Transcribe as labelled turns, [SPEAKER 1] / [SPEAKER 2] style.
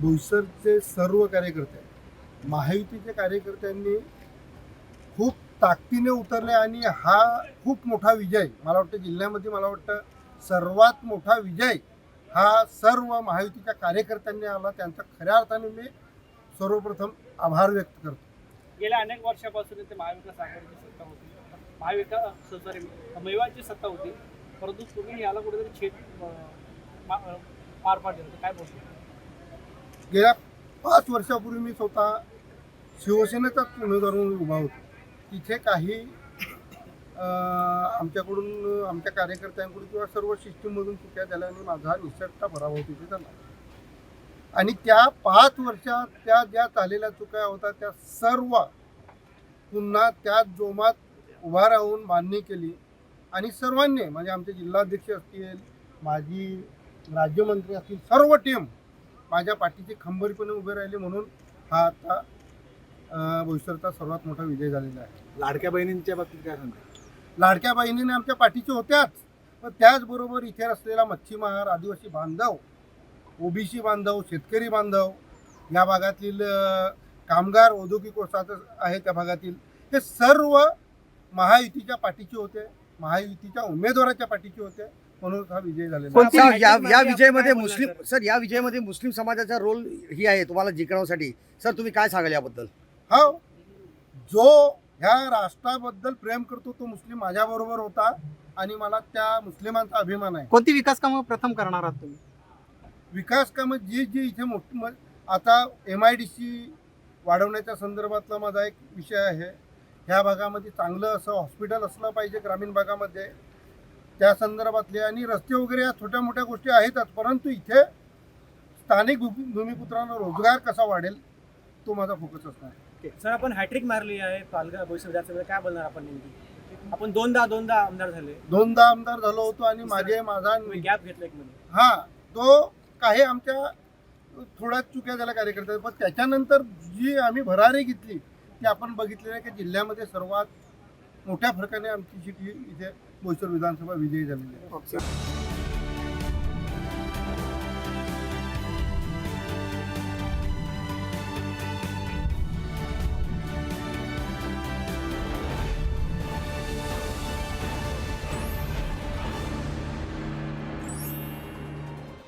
[SPEAKER 1] भुईसरचे सर्व कार्यकर्ते महायुतीच्या कार्यकर्त्यांनी खूप ताकदीने उतरले आणि हा खूप मोठा विजय मला वाटतं जिल्ह्यामध्ये मला वाटतं सर्वात मोठा विजय हा सर्व महायुतीच्या कार्यकर्त्यांनी आला. त्यांचा खऱ्या अर्थाने मी सर्वप्रथम आभार व्यक्त करतो.
[SPEAKER 2] गेल्या अनेक वर्षापासून इथे महाविकास आघाडीची सत्ता होती. महाविकास सॉरी मेवाची सत्ता होती. परंतु तुम्ही याला कुठेतरी छेद पार पाडले होते. काय बोलतो?
[SPEAKER 1] गेल्या पाच वर्षापूर्वी मी स्वतः शिवसेनेचाच उमेदवार म्हणून उभा होतो. तिथे काही आमच्याकडून आमच्या कार्यकर्त्यांकडून किंवा सर्व सिस्टीममधून चुक्या झाल्या आणि माझा निसटता पराभव तिथे झाला आणि त्या पाच वर्षात त्या ज्या झालेल्या चुका होत्या त्या सर्व पुन्हा त्याच जोमात उभा राहून मान्य केली. आणि सर्वांनी म्हणजे आमचे जिल्हाध्यक्ष असतील माजी राज्यमंत्री असतील सर्व टीम माझ्या पाठीचे खंबीरपणे उभे राहिले म्हणून हा आता अं, बोईसरचा सर्वात मोठा विजय झालेला आहे.
[SPEAKER 3] लाडक्या बहिणींच्या बाबतीत काय सांगता?
[SPEAKER 1] लाडक्या बहिणीने आमच्या पाठीचे होत्याच. पण त्याचबरोबर इथे असलेला मच्छीमार आदिवासी बांधव ओबीसी बांधव शेतकरी बांधव या भागातील कामगार औद्योगिक वसाहत आहे त्या भागातील हे सर्व महायुतीच्या पाठीचे होते. महायुतीच्या उमेदवाराच्या पाठीचे होते. म्हणून हा विजय झालेला आहे.
[SPEAKER 4] कोणती-
[SPEAKER 5] सर या विजयमध्ये मुस्लिम सर या विजयमध्ये मुस्लिम समाजाचा रोल ही आहे तुम्हाला जिंकण्यासाठी. सर तुम्ही काय सांगाल याबद्दल?
[SPEAKER 1] हो. जो ह्या राष्ट्राबद्दल प्रेम करतो तो मुस्लिम माझ्याबरोबर होता आणि मला त्या मुस्लिमांचा अभिमान आहे.
[SPEAKER 4] कोणती विकास कामं प्रथम करणार आहात तुम्ही?
[SPEAKER 1] विकास कामं जी जी इथे मोठी म- आता एम आय डी सी वाढवण्याच्या संदर्भातला माझा एक विषय आहे. ह्या भागामध्ये चांगलं असं हॉस्पिटल असलं पाहिजे ग्रामीण भागामध्ये. त्या संदर्भातले आणि रस्ते वगैरे या छोट्या मोठ्या गोष्टी आहेतच परंतु इथे स्थानिक भूमी भूमिपुत्रांना रोजगार कसा वाढेल तो माझा फोकस असणार.
[SPEAKER 2] सर आपण हॅट्रिक मारली आहे पालघर बोईसर विधानसभेत काय बोलणार आपण नेमकी? आपण दोनदा दोनदा आमदार झाले.
[SPEAKER 1] दोनदा आमदार झालो होतो आणि माझे माझा
[SPEAKER 2] गॅप घेतला एक
[SPEAKER 1] हा तो काही आमच्या थोड्या चुक्या झाल्या कार्यकर्त्या पण त्याच्यानंतर जी आम्ही भरारी घेतली ती आपण बघितलेलं आहे की जिल्ह्यामध्ये सर्वात मोठ्या फरकाने आमची जी इथे बोईसर विधानसभा विजयी झालेली आहे.